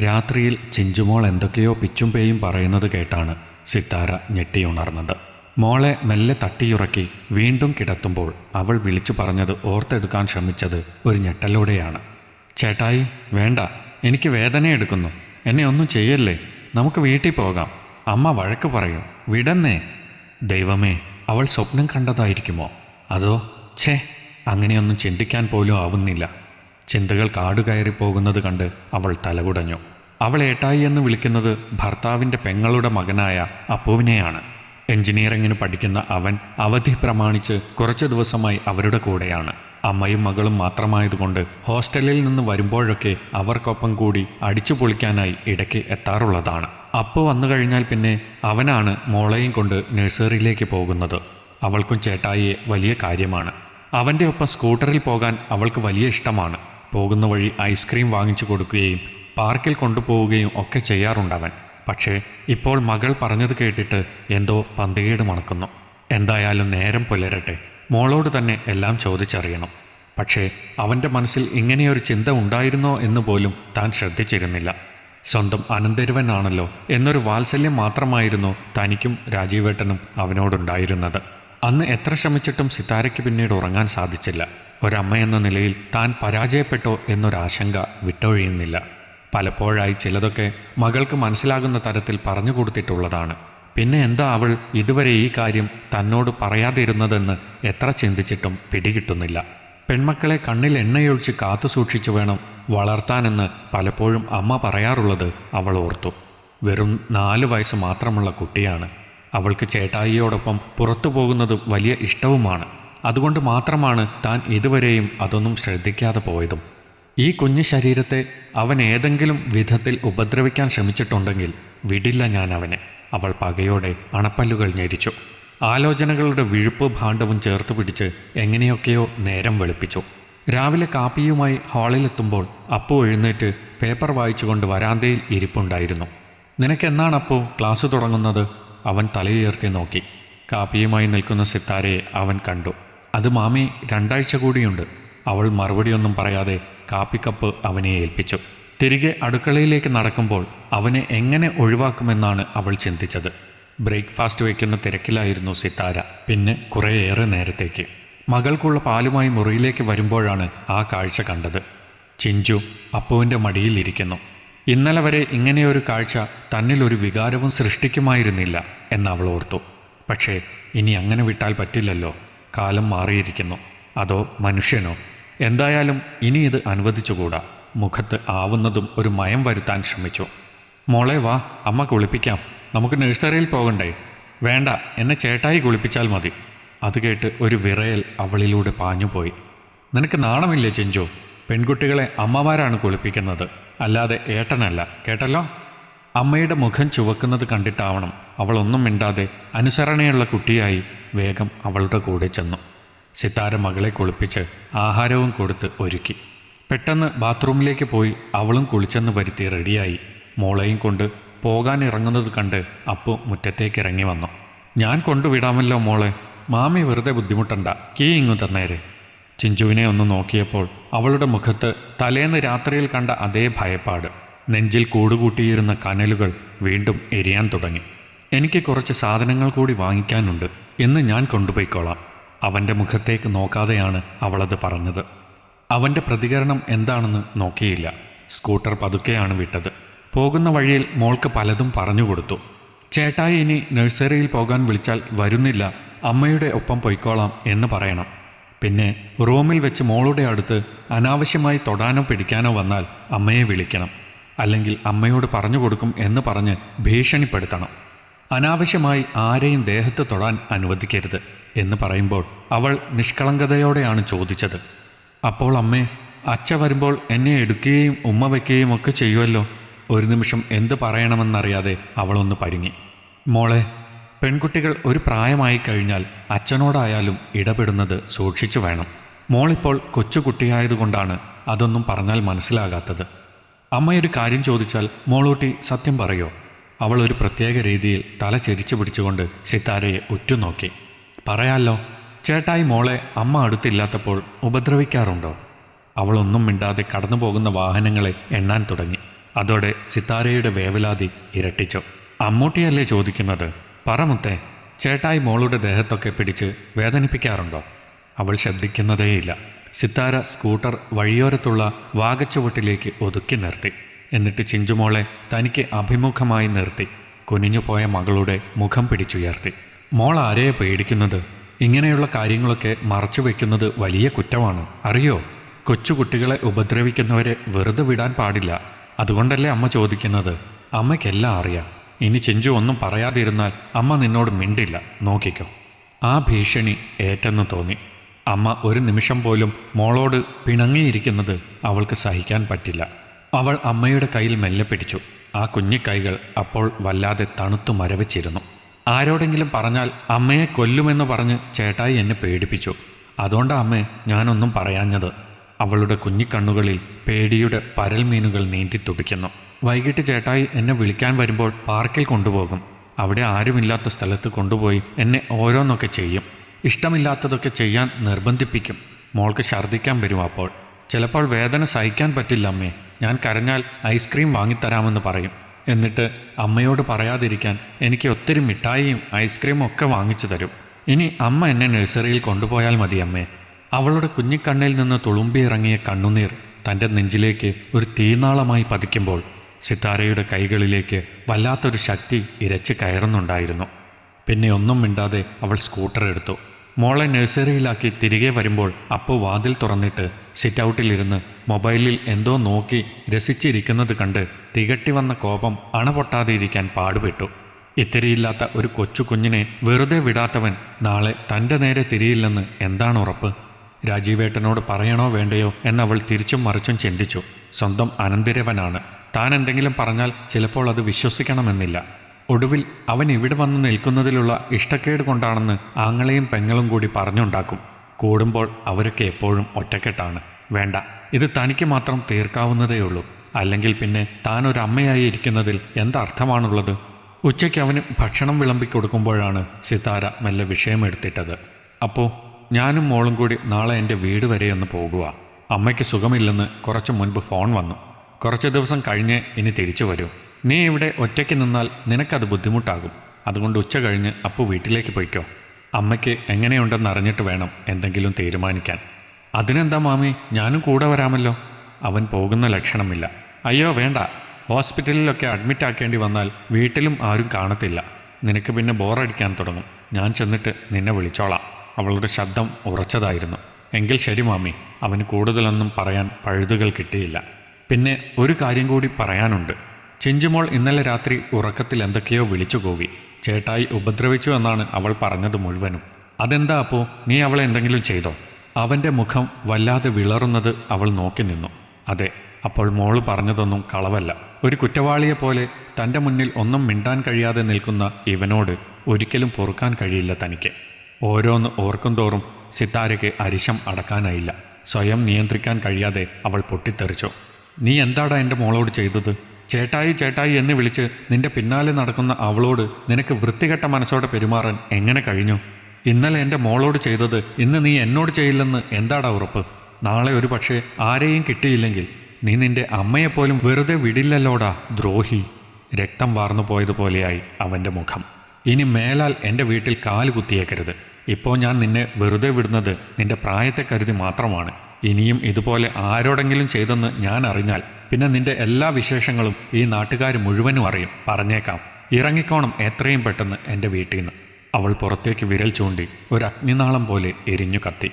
രാത്രിയിൽ ചിഞ്ചുമോൾ എന്തൊക്കെയോ പിച്ചും പേയും പറയുന്നത് കേട്ടാണ് സിത്താര ഞെട്ടിയുണർന്നത്. മോളെ മെല്ലെ തട്ടിയുറക്കി വീണ്ടും കിടത്തുമ്പോൾ അവൾ വിളിച്ചു പറഞ്ഞത് ഓർത്തെടുക്കാൻ ശ്രമിച്ചത് ഒരു ഞെട്ടലോടെയാണ്. ചേട്ടായി വേണ്ട എനിക്ക് വേദനയെടുക്കുന്നു എന്നെ ഒന്നും ചെയ്യല്ലേ? നമുക്ക് വീട്ടിൽ പോകാം. അമ്മ വഴക്ക് പറയും. വിടന്നേ. ദൈവമേ അവൾ സ്വപ്നം കണ്ടതായിരിക്കുമോ? അതോ ഛേ അങ്ങനെയൊന്നും ചിന്തിക്കാൻ പോലും ആവുന്നില്ല. ചിന്തകൾ കാടുകയറി പോകുന്നത് കണ്ട് അവൾ തലകുടഞ്ഞു. അവൾ ഏട്ടായി എന്ന് വിളിക്കുന്നത് ഭർത്താവിന്റെ പെങ്ങളുടെ മകനായ അപ്പുവിനെയാണ്. എഞ്ചിനീയറിങ്ങിന് പഠിക്കുന്ന അവൻ അവധി പ്രമാണിച്ച് കുറച്ച് ദിവസമായി അവരുടെ കൂടെയാണ്. അമ്മയും മകളും മാത്രമായതുകൊണ്ട് ഹോസ്റ്റലിൽ നിന്ന് വരുമ്പോഴൊക്കെ അവർക്കൊപ്പം കൂടി അടിച്ചു പൊളിക്കാനായി ഇടയ്ക്ക് എത്താറുള്ളതാണ്. അപ്പു വന്നു കഴിഞ്ഞാൽ പിന്നെ അവനാണ് മോളെയും കൊണ്ട് നഴ്സറിയിലേക്ക് പോകുന്നത്. അവൾക്കും ചേട്ടായിയെ വലിയ കാര്യമാണ്. അവന്റെ ഒപ്പം സ്കൂട്ടറിൽ പോകാൻ അവൾക്ക് വലിയ ഇഷ്ടമാണ്. പോകുന്ന വഴി ഐസ്ക്രീം വാങ്ങിച്ചു കൊടുക്കുകയും പാർക്കിൽ കൊണ്ടുപോവുകയും ഒക്കെ ചെയ്യാറുണ്ടവൻ. പക്ഷേ ഇപ്പോൾ മകൾ പറഞ്ഞത് കേട്ടിട്ട് എന്തോ പന്തികേട് മണക്കുന്നു. എന്തായാലും നേരം പുലരട്ടെ. മോളോട് തന്നെ എല്ലാം ചോദിച്ചറിയണം. പക്ഷേ അവന്റെ മനസ്സിൽ ഇങ്ങനെയൊരു ചിന്ത ഉണ്ടായിരുന്നോ എന്ന് പോലും താൻ ശ്രദ്ധിച്ചിരുന്നില്ല. സ്വന്തം അനന്തരുവനാണല്ലോ എന്നൊരു വാത്സല്യം മാത്രമായിരുന്നു തനിക്കും രാജീവേട്ടനും അവനോടുണ്ടായിരുന്നത്. അന്ന് എത്ര ശ്രമിച്ചിട്ടും സിതാരയ്ക്ക് പിന്നീട് ഉറങ്ങാൻ സാധിച്ചില്ല. ഒരമ്മയെന്ന നിലയിൽ താൻ പരാജയപ്പെട്ടോ എന്നൊരാശങ്ക വിട്ടൊഴിയുന്നില്ല. പലപ്പോഴായി ചിലതൊക്കെ മകൾക്ക് മനസ്സിലാകുന്ന തരത്തിൽ പറഞ്ഞു കൊടുത്തിട്ടുള്ളതാണ്. പിന്നെ എന്താ അവൾ ഇതുവരെ ഈ കാര്യം തന്നോട് പറയാതിരുന്നതെന്ന് എത്ര ചിന്തിച്ചിട്ടും പിടികിട്ടുന്നില്ല. പെൺമക്കളെ കണ്ണിൽ എണ്ണയൊഴിച്ച് കാത്തു സൂക്ഷിച്ചു വേണം വളർത്താനെന്ന് പലപ്പോഴും അമ്മ പറയാറുള്ളത് അവൾ ഓർത്തു. വെറും നാല് വയസ്സ് മാത്രമുള്ള കുട്ടിയാണ്. അവൾക്ക് ചേട്ടായിയോടൊപ്പം പുറത്തു പോകുന്നത് വലിയ ഇഷ്ടവുമാണ്. അതുകൊണ്ട് മാത്രമാണ് താൻ ഇതുവരെയും അതൊന്നും ശ്രദ്ധിക്കാതെ പോയതും. ഈ കുഞ്ഞു ശരീരത്തെ അവൻ ഏതെങ്കിലും വിധത്തിൽ ഉപദ്രവിക്കാൻ ശ്രമിച്ചിട്ടുണ്ടെങ്കിൽ വിടില്ല ഞാൻ അവനെ. അവൾ പകയോടെ അണപ്പല്ലുകൾ ഞെരിച്ചു. ആലോചനകളുടെ വിഴുപ്പ് ഭാണ്ഡവും ചേർത്ത് പിടിച്ച് എങ്ങനെയൊക്കെയോ നേരം വെളുപ്പിച്ചു. രാവിലെ കാപ്പിയുമായി ഹാളിലെത്തുമ്പോൾ അപ്പു എഴുന്നേറ്റ് പേപ്പർ വായിച്ചുകൊണ്ട് വരാന്തയിൽ ഇരിപ്പുണ്ടായിരുന്നു. നിനക്കെന്നാണ് അപ്പു ക്ലാസ് തുടങ്ങുന്നത്? അവൻ തലയുയർത്തി നോക്കി. കാപ്പിയുമായി നിൽക്കുന്ന സിത്താരയെ അവൻ കണ്ടു. അത് മാമി രണ്ടാഴ്ച കൂടിയുണ്ട്. അവൾ മറുപടിയൊന്നും പറയാതെ കാപ്പിക്കപ്പ് അവനെ ഏൽപ്പിച്ചു. തിരികെ അടുക്കളയിലേക്ക് നടക്കുമ്പോൾ അവനെ എങ്ങനെ ഒഴിവാക്കുമെന്നാണ് അവൾ ചിന്തിച്ചത്. ബ്രേക്ക്ഫാസ്റ്റ് വയ്ക്കുന്ന തിരക്കിലായിരുന്നു സിത്താര പിന്നെ കുറേയേറെ നേരത്തേക്ക്. മകൾക്കുള്ള പാലുമായി മുറിയിലേക്ക് വരുമ്പോഴാണ് ആ കാഴ്ച കണ്ടത്. ചിഞ്ചു അപ്പുവിന്റെ മടിയിലിരിക്കുന്നു ഇന്നലെ വരെ ഇങ്ങനെയൊരു കാഴ്ച തന്നിൽ ഒരു വികാരവും സൃഷ്ടിക്കുമായിരുന്നില്ല എന്ന് അവൾ ഓർത്തു. പക്ഷേ ഇനി അങ്ങനെ വിട്ടാൽ പറ്റില്ലല്ലോ. കാലം മാറിയിരിക്കുന്നു. അതോ മനുഷ്യനോ? എന്തായാലും ഇനി ഇത് അനുവദിച്ചുകൂടാ. മുഖത്ത് ആവുന്നതും ഒരു മയം വരുത്താൻ ശ്രമിച്ചു. മോളെ വാ അമ്മ കുളിപ്പിക്കാം. നമുക്ക് നഴ്സറിയിൽ പോകണ്ടേ? വേണ്ട എന്നെ ചേട്ടായി കുളിപ്പിച്ചാൽ മതി. അത് കേട്ട് ഒരു വിറയൽ അവളിലൂടെ പാഞ്ഞുപോയി. നിനക്ക് നാണമില്ലേ ചെഞ്ചു? പെൺകുട്ടികളെ അമ്മമാരാണ് കുളിപ്പിക്കുന്നത്. അല്ലാതെ ഏട്ടനല്ല കേട്ടല്ലോ? അമ്മയുടെ മുഖം ചുവക്കുന്നത് കണ്ടിട്ടാവണം അവളൊന്നും മിണ്ടാതെ അനുസരണയുള്ള കുട്ടിയായി വേഗം അവളുടെ കൂടെ ചെന്നു. സിത്താര മകളെ കുളിപ്പിച്ച് ആഹാരവും കൊടുത്ത് ഒരുക്കി. പെട്ടെന്ന് ബാത്റൂമിലേക്ക് പോയി അവളും കുളിച്ചെന്ന് വരുത്തി റെഡിയായി. മോളെയും കൊണ്ട് പോകാൻ ഇറങ്ങുന്നത് കണ്ട് അപ്പു മുറ്റത്തേക്ക് ഇറങ്ങി വന്നു. ഞാൻ കൊണ്ടുവിടാമല്ലോ മോളെ. മാമി വെറുതെ ബുദ്ധിമുട്ടണ്ട. കീ ഇങ്ങു തന്നേരെ. ചിഞ്ചുവിനെ ഒന്ന് നോക്കിയപ്പോൾ അവളുടെ മുഖത്ത് തലേന്ന് രാത്രിയിൽ കണ്ട അതേ ഭയപ്പാട്. നെഞ്ചിൽ കൂടുകൂട്ടിയിരുന്ന കനലുകൾ വീണ്ടും എരിയാൻ തുടങ്ങി. എനിക്ക് കുറച്ച് സാധനങ്ങൾ കൂടി വാങ്ങിക്കാനുണ്ട്. എന്ന് ഞാൻ കൊണ്ടുപോയിക്കോളാം. അവന്റെ മുഖത്തേക്ക് നോക്കാതെയാണ് അവളത് പറഞ്ഞത്. അവന്റെ പ്രതികരണം എന്താണെന്ന് നോക്കിയില്ല. സ്കൂട്ടർ പതുക്കെയാണ് വിട്ടത്. പോകുന്ന വഴിയിൽ മോൾക്ക് പലതും പറഞ്ഞു കൊടുത്തു. ചേട്ടായി ഇനി നഴ്സറിയിൽ പോകാൻ വിളിച്ചാൽ വരുന്നില്ല. അമ്മയുടെ ഒപ്പം പൊയ്ക്കോളാം എന്ന് പറയണം. പിന്നെ റൂമിൽ വെച്ച് മോളുടെ അടുത്ത് അനാവശ്യമായി തൊടാനോ പിടിക്കാനോ വന്നാൽ അമ്മയെ വിളിക്കണം. അല്ലെങ്കിൽ അമ്മയോട് പറഞ്ഞു കൊടുക്കും എന്ന് പറഞ്ഞ് ഭീഷണിപ്പെടുത്തണം. അനാവശ്യമായി ആരെയും ദേഹത്ത് തൊടാൻ അനുവദിക്കരുത്. എന്ന് പറയുമ്പോൾ അവൾ നിഷ്കളങ്കതയോടെയാണ് ചോദിച്ചത്. അപ്പോൾ അമ്മേ അച്ഛ വരുമ്പോൾ എന്നെ എടുക്കുകയും ഉമ്മ വയ്ക്കുകയും ഒക്കെ ചെയ്യുമല്ലോ ഒരു നിമിഷം എന്ത് പറയണമെന്നറിയാതെ അവളൊന്ന് പരുങ്ങി. മോളെ പെൺകുട്ടികൾ ഒരു പ്രായമായി കഴിഞ്ഞാൽ അച്ഛനോടായാലും ഇടപെടുന്നത് സൂക്ഷിച്ചു വേണം. മോളിപ്പോൾ കൊച്ചുകുട്ടിയായതുകൊണ്ടാണ് അതൊന്നും പറഞ്ഞാൽ മനസ്സിലാകാത്തത്. അമ്മയൊരു കാര്യം ചോദിച്ചാൽ മോളൂട്ടി സത്യം പറയോ? അവൾ ഒരു പ്രത്യേക രീതിയിൽ തല ചെരിച്ചു പിടിച്ചുകൊണ്ട് സിത്താരയെ ഉറ്റുനോക്കി. പറയാലോ ചേട്ടായി മോളെ അമ്മ അടുത്തില്ലാത്തപ്പോൾ ഉപദ്രവിക്കാറുണ്ടോ? അവളൊന്നും മിണ്ടാതെ കടന്നു പോകുന്ന വാഹനങ്ങളെ എണ്ണാൻ തുടങ്ങി. അതോടെ സിത്താരയുടെ വേവലാതി ഇരട്ടിച്ചു. അമ്മൂട്ടിയല്ലേ ചോദിക്കുന്നത്? പറമുത്തേ ചേട്ടായി മോളുടെ ദേഹത്തൊക്കെ പിടിച്ച് വേദനിപ്പിക്കാറുണ്ടോ? അവൾ ശബ്ദിക്കുന്നതേയില്ല സിത്താര സ്കൂട്ടർ വഴിയോരത്തുള്ള വാഗച്ചുവട്ടിലേക്ക് ഒതുക്കി നിർത്തി. എന്നിട്ട് ചിഞ്ചുമോളെ തനിക്ക് അഭിമുഖമായി നിർത്തി. കുനിഞ്ഞുപോയ മകളുടെ മുഖം പിടിച്ചുയർത്തി. മോൾ ആരെയെ പേടിക്കുന്നത്? ഇങ്ങനെയുള്ള കാര്യങ്ങളൊക്കെ മറച്ചു വെക്കുന്നത് വലിയ കുറ്റമാണ്. അറിയോ? കൊച്ചുകുട്ടികളെ ഉപദ്രവിക്കുന്നവരെ വെറുതെ വിടാൻ പാടില്ല. അതുകൊണ്ടല്ലേ അമ്മ ചോദിക്കുന്നത്? അമ്മയ്ക്കെല്ലാം അറിയാം. ഇനി ചിഞ്ചു ഒന്നും പറയാതിരുന്നാൽ അമ്മ നിന്നോട് മിണ്ടില്ല. നോക്കിക്കോ. ആ ഭീഷണി ഏറ്റെന്ന് തോന്നി. അമ്മ ഒരു നിമിഷം പോലും മോളോട് പിണങ്ങിയിരിക്കുന്നത് അവൾക്ക് സഹിക്കാൻ പറ്റില്ല. അവൾ അമ്മയുടെ കയ്യിൽ മെല്ലെ പിടിച്ചു. ആ കുഞ്ഞിക്കൈകൾ അപ്പോൾ വല്ലാതെ തണുത്തു മരവിച്ചിരുന്നു. ആരോടെങ്കിലും പറഞ്ഞാൽ അമ്മയെ കൊല്ലുമെന്ന് പറഞ്ഞ് ചേട്ടായി എന്നെ പേടിപ്പിച്ചു. അതുകൊണ്ടാ അമ്മേ ഞാനൊന്നും പറയാഞ്ഞത്. അവളുടെ കുഞ്ഞിക്കണ്ണുകളിൽ പേടിയുടെ പരൽമീനുകൾ നീന്തി തുടിക്കുന്നു. വൈകിട്ട് ചേട്ടായി എന്നെ വിളിക്കാൻ വരുമ്പോൾ പാർക്കിൽ കൊണ്ടുപോകും. അവിടെ ആരുമില്ലാത്ത സ്ഥലത്ത് കൊണ്ടുപോയി എന്നെ ഓരോന്നൊക്കെ ചെയ്യും. ഇഷ്ടമില്ലാത്തതൊക്കെ ചെയ്യാൻ നിർബന്ധിപ്പിക്കും. മോൾക്ക് ഛർദ്ദിക്കാൻ വരും അപ്പോൾ. ചിലപ്പോൾ വേദന സഹിക്കാൻ പറ്റില്ല അമ്മേ. ഞാൻ കരഞ്ഞാൽ ഐസ്ക്രീം വാങ്ങിത്തരാമെന്ന് പറയും. എന്നിട്ട് അമ്മയോട് പറയാതിരിക്കാൻ എനിക്ക് ഒത്തിരി മിഠായിയും ഐസ്ക്രീമും ഒക്കെ വാങ്ങിച്ചു തരും. ഇനി അമ്മ എന്നെ നഴ്സറിയിൽ കൊണ്ടുപോയാൽ മതി അമ്മേ. അവളുടെ കുഞ്ഞിക്കണ്ണിൽ നിന്ന് തുളുമ്പിയിറങ്ങിയ കണ്ണുനീർ തന്റെ നെഞ്ചിലേക്ക് ഒരു തീനാളമായി പതിക്കുമ്പോൾ സിത്താരയുടെ കൈകളിലേക്ക് വല്ലാത്തൊരു ശക്തി ഇരച്ച് കയറുന്നുണ്ടായിരുന്നു. പിന്നെ ഒന്നും മിണ്ടാതെ അവൾ സ്കൂട്ടർ എടുത്തു. മോളെ നഴ്സറിയിലാക്കി തിരികെ വരുമ്പോൾ അപ്പു വാതിൽ തുറന്നിട്ട് സിറ്റൗട്ടിലിരുന്ന് മൊബൈലിൽ എന്തോ നോക്കി രസിച്ചിരിക്കുന്നത് കണ്ട് തികട്ടി വന്ന കോപം അണപൊട്ടാതെ ഇരിക്കാൻ പാടുപെട്ടു. ഇത്തിരിയില്ലാത്ത ഒരു കൊച്ചു കുഞ്ഞിനെ വെറുതെ വിടാത്തവൻ നാളെ തന്റെ നേരെ തിരിയില്ലെന്ന് എന്താണ് ഉറപ്പ്? രാജീവേട്ടനോട് പറയണോ വേണ്ടയോ എന്നവൾ തിരിച്ചും മറിച്ചും ചിന്തിച്ചു. സ്വന്തം അനന്തിരവനാണ്. താൻ എന്തെങ്കിലും പറഞ്ഞാൽ ചിലപ്പോൾ അത് വിശ്വസിക്കണമെന്നില്ല. ഒടുവിൽ അവൻ ഇവിടെ വന്ന് നിൽക്കുന്നതിലുള്ള ഇഷ്ടക്കേട് കൊണ്ടാണെന്ന് ആങ്ങളെയും പെങ്ങളും കൂടി പറഞ്ഞുണ്ടാക്കും. കൂടുമ്പോൾ അവരൊക്കെ എപ്പോഴും ഒറ്റക്കെട്ടാണ്. വേണ്ട ഇത് തനിക്ക് മാത്രം തീർക്കാവുന്നതേയുള്ളൂ. അല്ലെങ്കിൽ പിന്നെ താൻ ഒരു അമ്മയായി ഇരിക്കുന്നതിൽ എന്തർത്ഥമാണുള്ളത്? ഉച്ചയ്ക്ക് അവന് ഭക്ഷണം വിളമ്പി കൊടുക്കുമ്പോഴാണ് സിതാര മെല്ലെ വിഷയമെടുത്തിട്ടത്. അപ്പോൾ ഞാനും മോളും കൂടി നാളെ എന്റെ വീട് വരെ ഒന്ന് പോകുക അമ്മയ്ക്ക് സുഖമില്ലെന്ന് കുറച്ച് മുൻപ് ഫോൺ വന്നു. കുറച്ച് ദിവസം കഴിഞ്ഞ് ഇനി തിരിച്ചു വരൂ. നീ ഇവിടെ ഒറ്റയ്ക്ക് നിന്നാൽ നിനക്കത് ബുദ്ധിമുട്ടാകും. അതുകൊണ്ട് ഉച്ച കഴിഞ്ഞ് അപ്പു വീട്ടിലേക്ക് പോയിക്കോ. അമ്മയ്ക്ക് എങ്ങനെയുണ്ടെന്ന് അറിഞ്ഞിട്ട് വേണം എന്തെങ്കിലും തീരുമാനിക്കാൻ. അതിനെന്താ മാമി? ഞാനും കൂടെ വരാമല്ലോ. അവൻ പോകുന്ന ലക്ഷണമില്ല. അയ്യോ വേണ്ട. ഹോസ്പിറ്റലിലൊക്കെ അഡ്മിറ്റ് ആക്കേണ്ടി വന്നാൽ വീട്ടിലും ആരും കാണത്തില്ല. നിനക്ക് പിന്നെ ബോറടിക്കാൻ തുടങ്ങും. ഞാൻ ചെന്നിട്ട് നിന്നെ വിളിച്ചോളാം. അവളുടെ ശബ്ദം ഉറച്ചതായിരുന്നു. എങ്കിൽ ശരി മാമി. അവന് കൂടുതലൊന്നും പറയാൻ പഴുതുകൾ കിട്ടിയില്ല. പിന്നെ ഒരു കാര്യം കൂടി പറയാനുണ്ട്. ചിഞ്ചുമോൾ ഇന്നലെ രാത്രി ഉറക്കത്തിൽ എന്തൊക്കെയോ വിളിച്ചു കൂവി. ചേട്ടായി ഉപദ്രവിച്ചു എന്നാണ് അവൾ പറഞ്ഞത് മുഴുവനും. അതെന്താ അപ്പോ? നീ അവളെ എന്തെങ്കിലും ചെയ്തോ? അവന്റെ മുഖം വല്ലാതെ വിളറുന്നത് അവൾ നോക്കി നിന്നു. അതെ അപ്പോൾ മോൾ പറഞ്ഞതൊന്നും കളവല്ല. ഒരു കുറ്റവാളിയെ പോലെ തന്റെ മുന്നിൽ ഒന്നും മിണ്ടാൻ കഴിയാതെ നിൽക്കുന്ന ഇവനോട് ഒരിക്കലും പൊറുക്കാൻ കഴിയില്ല തനിക്ക്. ഓരോന്ന് ഓർക്കും തോറും സിത്താരയ്ക്ക് അരിശം അടക്കാനായില്ല. സ്വയം നിയന്ത്രിക്കാൻ കഴിയാതെ അവൾ പൊട്ടിത്തെറിച്ചു. നീ എന്താടാ എന്റെ മോളോട് ചെയ്തത്? ചേട്ടായി ചേട്ടായി എന്ന് വിളിച്ച് നിന്റെ പിന്നാലെ നടക്കുന്ന അവളോട് നിനക്ക് വൃത്തികെട്ട മനസ്സോടെ പെരുമാറാൻ എങ്ങനെ കഴിഞ്ഞു? ഇന്നലെ എന്റെ മോളോട് ചെയ്തത് ഇന്ന് നീ എന്നോട് ചെയ്യില്ലെന്ന് എന്താടാ ഉറപ്പ്? നാളെ ഒരു പക്ഷേ ആരെയും കിട്ടിയില്ലെങ്കിൽ നീ നിന്റെ അമ്മയെപ്പോലും വെറുതെ വിടില്ലല്ലോടാ ദ്രോഹി. രക്തം വാർന്നു പോയതുപോലെയായി അവന്റെ മുഖം. ഇനി മേലാൽ എന്റെ വീട്ടിൽ കാൽ കുത്തിയേക്കരുത്. ഇപ്പോൾ ഞാൻ നിന്നെ വെറുതെ വിടുന്നത് നിന്റെ പ്രായത്തെ കരുതി മാത്രമാണ്. ഇനിയും ഇതുപോലെ ആരോടെങ്കിലും ചെയ്തെന്ന് ഞാൻ അറിഞ്ഞാൽ പിന്നെ നിന്റെ എല്ലാ വിശേഷങ്ങളും ഈ നാട്ടുകാർ മുഴുവനും അറിയും. പറഞ്ഞേക്കാം. ഇറങ്ങിക്കോണം എത്രയും പെട്ടെന്ന് എന്റെ വീട്ടിൽ നിന്ന് അവൾ പുറത്തേക്ക് വിരൽ ചൂണ്ടി ഒരു അഗ്നിനാളം പോലെ എരിഞ്ഞു കത്തി.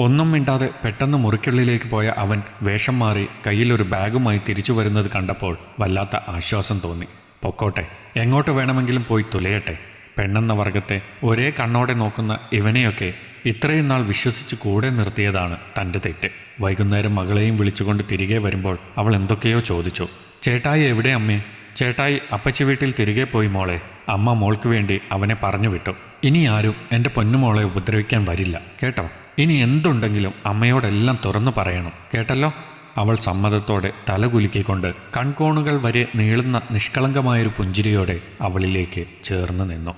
ഒന്നും മിണ്ടാതെ പെട്ടെന്ന് മുറിക്കുള്ളിലേക്ക് പോയ അവൻ വേഷം മാറി കയ്യിലൊരു ബാഗുമായി തിരിച്ചു വരുന്നത് കണ്ടപ്പോൾ വല്ലാത്ത ആശ്വാസം തോന്നി. പൊക്കോട്ടെ എങ്ങോട്ട് വേണമെങ്കിലും പോയി തുലയട്ടെ. പെണ്ണെന്ന വർഗത്തെ ഒരേ കണ്ണോടെ നോക്കുന്ന ഇവനെയൊക്കെ ഇത്രയും നാൾ വിശ്വസിച്ച് കൂടെ നിർത്തിയതാണ് തന്റെ തെറ്റ്. വൈകുന്നേരം മകളെയും വിളിച്ചുകൊണ്ട് തിരികെ വരുമ്പോൾ അവൾ എന്തൊക്കെയോ ചോദിച്ചു. ചേട്ടായി എവിടെ അമ്മേ? ചേട്ടായി അപ്പച്ചി വീട്ടിൽ തിരികെ പോയി മോളെ. അമ്മ മോൾക്ക് വേണ്ടി അവനെ പറഞ്ഞു വിട്ടു. ഇനി ആരും എന്റെ പൊന്നുമോളെ ഉപദ്രവിക്കാൻ വരില്ല കേട്ടോ? ഇനി എന്തുണ്ടെങ്കിലും അമ്മയോടെല്ലാം തുറന്നു പറയണം കേട്ടല്ലോ? അവൾ സമ്മതത്തോടെ തലകുലുക്കിക്കൊണ്ട് കൺകോണുകൾ വരെ നീളുന്ന നിഷ്കളങ്കമായൊരു പുഞ്ചിരിയോടെ അവളിലേക്ക് ചേർന്ന് നിന്നു.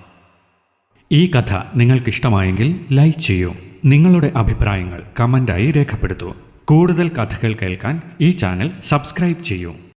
ഈ കഥ നിങ്ങൾക്കിഷ്ടമായെങ്കിൽ ലൈക്ക് ചെയ്യൂ. നിങ്ങളുടെ അഭിപ്രായങ്ങൾ കമന്റായി രേഖപ്പെടുത്തൂ. കൂടുതൽ കഥകൾ കേൾക്കാൻ ഈ ചാനൽ സബ്സ്ക്രൈബ് ചെയ്യൂ.